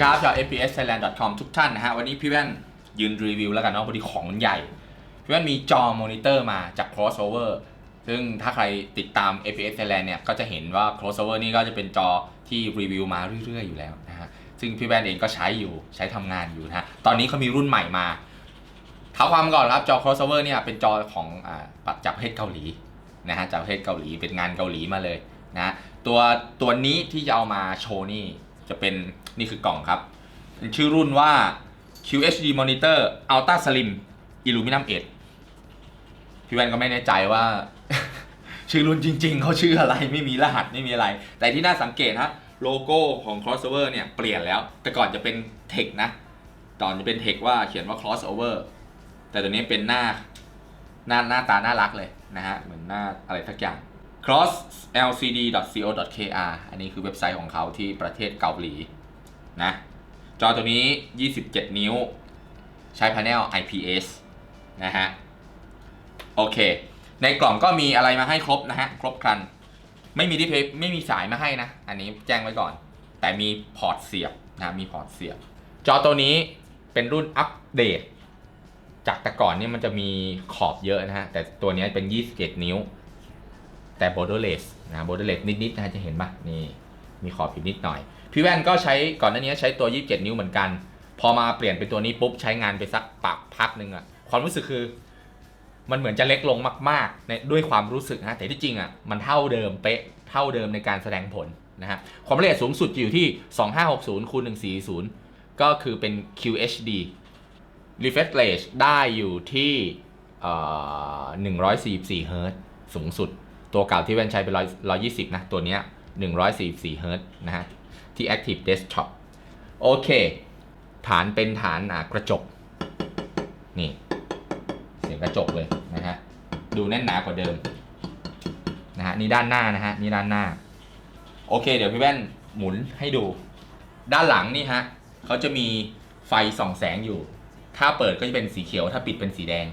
ครับชาว fpsthailand.com ทุกท่านนะฮะ วันนี้พี่แว่นยืนรีวิวแล้วกันเนาะพอดีของมันใหญ่ พี่แว่นมีจอมอนิเตอร์มาจาก crossover ซึ่งถ้าใครติดตาม fps thailand เนี่ย ก็จะเห็นว่า crossover นี่ก็จะเป็นจอที่รีวิวมาเรื่อยๆอยู่แล้วนะฮะ ซึ่งพี่แว่นเองก็ใช้อยู่ใช้ทำงานอยู่นะฮะ ตอนนี้เขามีรุ่นใหม่มาเท้าความก่อนครับจอ crossover เนี่ยเป็นจอของอ่าปัดจากประเทศเกาหลีนะฮะจากประเทศเกาหลีเป็นงานเกาหลีมาเลยนะตัวตัวนี้ที่จะเอามาโชว์นี่ จะเป็นนี่คือกล่องครับ ชื่อรุ่นว่า QHD Monitor Ultra Slim Illuminum 8พี่แว่นก็ไม่แน่ใจว่า ชื่อรุ่นจริง ๆ เขาชื่ออะไรไม่มีรหัสไม่มีอะไร แต่ที่น่าสังเกตฮะโลโก้ของ crossover เนี่ยเปลี่ยนแล้ว แต่ก่อนจะเป็น Tech นะตอนจะเป็น Tech ว่าเขียนว่า crossover แต่ตัวนี้เป็นหน้าหน้าหน้าตาน่ารักเลยนะฮะ เหมือนหน้าอะไรสักอย่าง crosslcd.co.kr อันนี้คือเว็บไซต์ของเขาที่ประเทศเกาหลีนะ จอตัวนี้ 27 นิ้ว ใช้ panel IPS นะฮะ โอเค ในกล่องก็มีอะไรมาให้ครบนะฮะ ครบครัน ไม่มีดิเพย์ไม่มีสายมาให้นะ อันนี้แจ้งไว้ก่อน แต่มีพอร์ตเสียบนะ มีพอร์ตเสียบ จอตัวนี้เป็นรุ่นอัปเดต จากแต่ก่อนนี่มันจะมีขอบเยอะนะฮะ แต่ตัวนี้เป็น21นิ้ว แต่ borderless นะ borderless นิดๆนะฮะจะเห็นปะนี่มีขอบอยู่นิดหน่อย พี่แว่นก็ใช้ก่อนหน้านี้ใช้ตัว 27 นิ้วเหมือนกัน พอมาเปลี่ยนเป็นตัวนี้ปุ๊บใช้งานไปสักปักพักหนึ่งอะความรู้สึกคือ มันเหมือนจะเล็กลงมากๆในด้วยความรู้สึกนะแต่ที่จริงอะมันเท่าเดิมเป๊ะเท่าเดิมในการแสดงผลนะฮะความละเอียดสูงสุดอยู่ที่ 2560คูณ140 ก็คือเป็น QHD refresh rate ได้อยู่ที่144เฮิร์ตซ์สูงสุด ตัวเก่าที่แว่นใช้เป็น100 120นะ ตัวเนี้ย144เฮิร์ตซ์นะฮะ ที่ Active Desktop โอเค ฐานเป็นฐานอ่ากระจก นี่ เสียงกระจกเลยนะฮะ ดูแน่นหนากว่าเดิมนะฮะ นี่ด้านหน้านะฮะ นี่ด้านหน้า โอเค เดี๋ยวพี่แว่นหมุนให้ดู ด้านหลังนี่ฮะเขาจะมีไฟส่องแสงอยู่ ถ้าเปิดก็จะเป็นสีเขียว ถ้าปิดเป็นสีแดง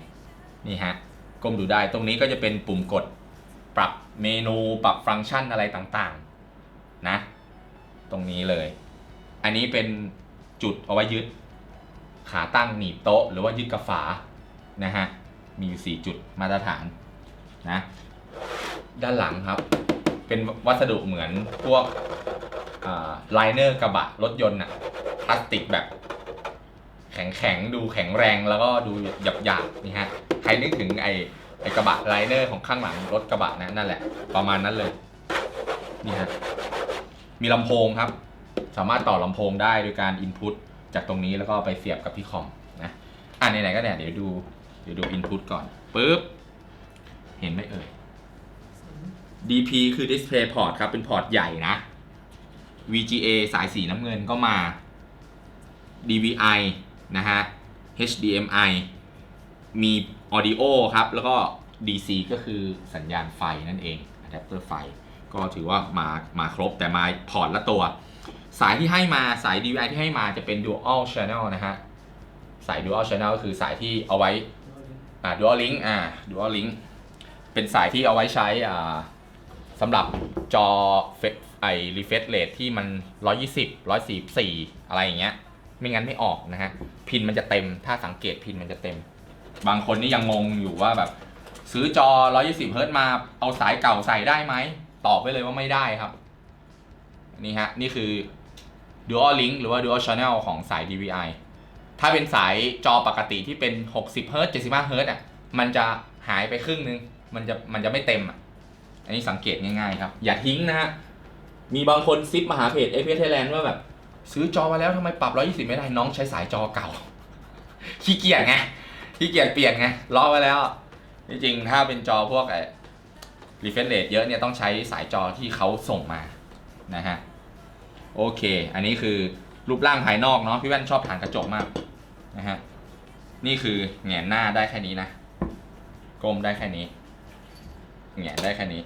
นี่ฮะก้มดูได้ ตรงนี้ก็จะเป็นปุ่มกด ปรับเมนูปรับฟังก์ชันอะไรต่างๆนะตรงนี้เลย อันนี้เป็นจุดเอาไว้ยึดขาตั้งหนีบโต๊ะ หรือว่ายึดกับฝานะฮะมีอยู่ 4 จุดมาตรฐานนะด้านหลังครับ เป็นวัสดุเหมือนพวกไลเนอร์กระบะรถยนต์อะพลาสติกแบบ แข็งๆ ดูแข็งแรงแล้วก็ดูหยาบๆนี่ฮะใครนึกถึงไอ กระบะไลเนอร์ของข้างหลังรถกระบะนะนั่นแหละ ประมาณนั้นเลยนี่ฮะมีลำโพงครับ สามารถต่อลำโพงได้โดยการอินพุตจากตรงนี้แล้วก็ไปเสียบกับที่คอมนะอะไหนๆก็เนี่ยเดี๋ยวดูเดี๋ยวดูอินพุตก่อนปึ๊บเห็นไหมเอ่ย DP คือ Display Port ครับ เป็นพอร์ตใหญ่นะ VGA สายสีน้ำเงินก็มา DVI นะฮะ HDMI มี Audio ครับ แล้วก็ DC ก็คือสัญญาณไฟนั่นเอง Adapter ไฟ ก็ถือว่ามามาครบแต่มาพอร์ตละตัว สายที่ให้มาสาย DVI ที่ให้มาจะเป็น Dual Channel นะฮะ สาย Dual Channel ก็คือสายที่เอาไว้อ่า Dual Link อ่า Dual Link เป็นสายที่เอาไว้ใช้อ่าสำหรับจอเฟไอ refresh rate ที่มัน 120 144 อะไรอย่างเงี้ย ไม่งั้นไม่ออกนะฮะ พินมันจะเต็ม ถ้าสังเกตพินมันจะเต็ม บางคนนี่ยังงงอยู่ว่าแบบ ซื้อจอ 120 เฮิร์ตซ์มาเอาสายเก่าใส่ได้ไหม ตอบไว้เลยว่าไม่ได้ครับ นี่ฮะ นี่คือ Dual Link หรือว่า Dual Channel ของสาย DVI ถ้าเป็นสายจอปกติที่เป็น 60 เฮิร์ตซ์75 เฮิร์ตซ์อะ มันจะหายไปครึ่งนึง มันจะมันจะไม่เต็มอะ อันนี้สังเกตง่ายๆครับ อย่าทิ้งนะฮะ มีบางคนซิปมาหาเพจ a p s Thailand ว่าแบบ ซื้อจอมาแล้วทำไมปรับ 120 ไม่ได้น้องใช้สายจอเก่าขี้เกียจไง ขี้เกียจเปลี่ยนไงล้อไว้แล้วจริงๆถ้าเป็นจอพวกไอ้ refresh rate เยอะเนี่ยต้องใช้สายจอที่เขาส่งมานะฮะโอเค อันนี้คือรูปร่างภายนอกเนาะพี่แว่นชอบฐานกระจกมากนะฮะนี่คือแงนหน้าได้แค่นี้นะกลมได้แค่นี้แงนได้แค่นี้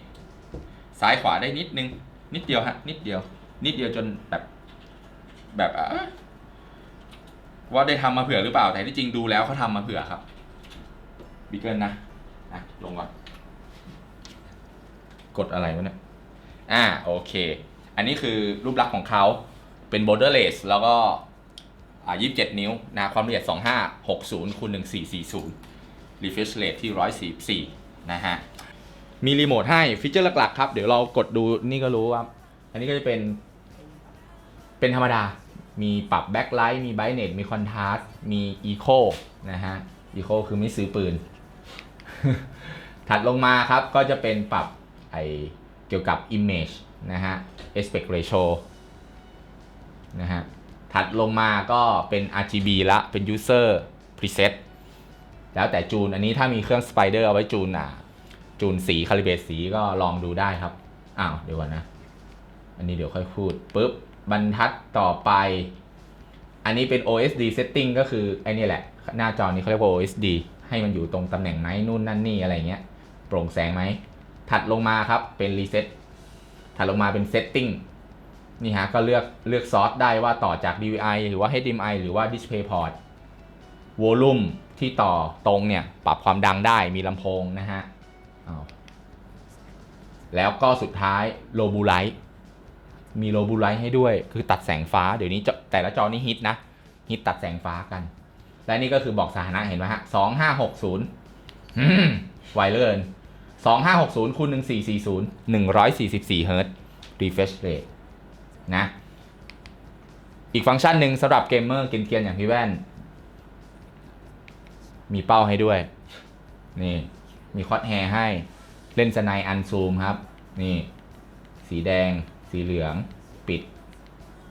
ซ้ายขวาได้นิดนึง นิดเดียวฮะนิดเดียว นิดเดียวจนแบบแบบอะ ว่าได้ทำมาเผื่อหรือเปล่าแต่ที่จริงดูแล้วเขาทำมาเผื่อครับบิ๊กเกิลนะอะลงก่อน กดอะไรวะเนี่ยอ่าโอเค อันนี้คือรูปลักษณ์ของเขาเป็น borderless แล้วก็อ่า27 นิ้วนะความละเอียด 2560คูณ1440 refresh rate ที่ 144 นะฮะ มีรีโมทให้ฟีเจอร์หลักๆครับ เดี๋ยวเรากดดูนี่ก็รู้ว่าอันนี้ก็จะเป็น เป็นธรรมดา มีปรับแบ็คไลท์มีไบเนตมีคอนทราสมีอีโคนะฮะอีโคคือไม่ซื้อปืน ถัดลงมาครับก็จะเป็นปรับไอเกี่ยวกับ Image นะฮะ Aspect Ratio นะฮะถัดลงมาก็เป็น RGB ละเป็น User Preset แล้วแต่จูน อันนี้ถ้ามีเครื่อง Spider เอาไว้จูนอะจูนสีคาลิเบตสีก็ลองดูได้ครับ อ้าว เดี๋ยวก่อนนะ อันนี้เดี๋ยวค่อยพูดปุ๊บ บรรทัดต่อไป อันนี้เป็น OSD setting ก็คือไอ้นี่แหละ หน้าจอนี้เขาเรียกว่า OSD ให้มันอยู่ตรงตำแหน่งไหนนู่นนั่นนี่อะไรเงี้ย โปร่งแสงไหม ถัดลงมาครับเป็น reset ถัดลงมาเป็น setting นี่ฮะก็เลือกเลือกซอสได้ว่าต่อจาก DVI หรือว่า HDMI หรือว่า DisplayPort volume ที่ต่อตรงเนี่ย ปรับความดังได้มีลำโพงนะฮะแล้วก็สุดท้าย low blue light มี low blue light ให้ด้วย คือตัดแสงฟ้า เดี๋ยวนี้แต่ละจอนี่ฮิตนะ ฮิตตัดแสงฟ้ากัน และนี่ก็คือบอกสถานะเห็นไหมฮะสองห้าหกศูนย์ไวเหลยสองห้าหกศูนย์คูณหนึ่งสี่สี่ศูนย์หนึ่งร้อยสี่สิบสี่เฮิร์ต refresh rate นะ อีกฟังก์ชันหนึ่งสำหรับเกมเมอร์เกรียนๆอย่างพี่แว่น มีเป้าให้ด้วย นี่ มีคอสแฮร์ให้ เล่นสไนอันซูมครับ นี่ สีแดง สีเหลืองปิด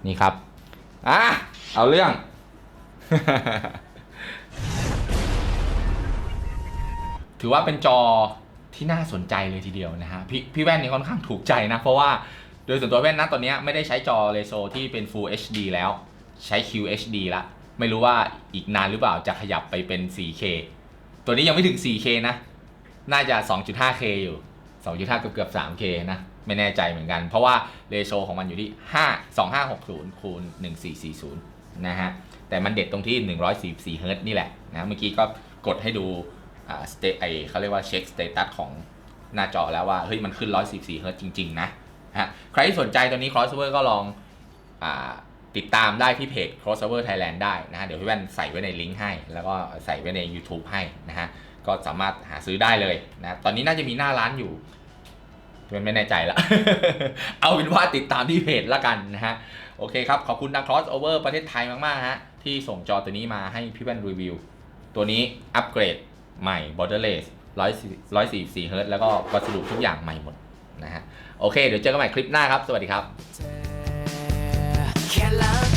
นี่ครับอะเอาเรื่อง ถือว่าเป็นจอที่น่าสนใจเลยทีเดียวนะฮะพี่พี่แว่นนี่ค่อนข้างถูกใจนะ เพราะว่าโดยส่วนตัวแว่นนะตอนนี้ไม่ได้ใช้จอเรโซที่เป็น Full HD แล้วใช้ QHD ละไม่รู้ว่าอีกนานหรือเปล่าจะขยับไปเป็น 4K ตัวนี้ยังไม่ถึง 4K นะ น่าจะ 2.5K อยู่ 2.5 เกือบเกือบ 3K นะ ไม่แน่ใจเหมือนกัน เพราะว่าเรโซของมันอยู่ที่ 5 2560คูณ1440 นะฮะ แต่มันเด็ดตรงที่ 144เฮิร์ตซ์นี่แหละนะเมื่อกี้ก็กดให้ดูอ่าสเตไอเขาเรียกว่าเช็คสเตตัสของหน้าจอแล้วว่า เฮ้ย มันขึ้น 144เฮิร์ตซ์จริง ๆ นะฮะใครที่สนใจตัวนี้ crossover ก็ลองอาติดตามได้ที่เพจ crossover Thailand ได้นะฮะ เดี๋ยวพี่แว่นใส่ไว้ในลิงก์ให้ แล้วก็ใส่ไว้ใน YouTube ให้นะฮะ ก็สามารถหาซื้อได้เลยนะ ตอนนี้น่าจะมีหน้าร้านอยู่ ไม่แน่ใจละ เอาเป็นว่าติดตามที่เพจละกันนะฮะ โอเคครับ ขอบคุณดัง crossover ประเทศไทยมาก ๆ ฮะ ที่ส่งจอตัวนี้มาให้พี่แว่นรีวิว ตัวนี้อัปเกรดใหม่ borderless 144เฮิร์ตแล้วก็วัสดุทุกอย่างใหม่หมดนะฮะ โอเค เดี๋ยวเจอกันใหม่คลิปหน้าครับ สวัสดีครับ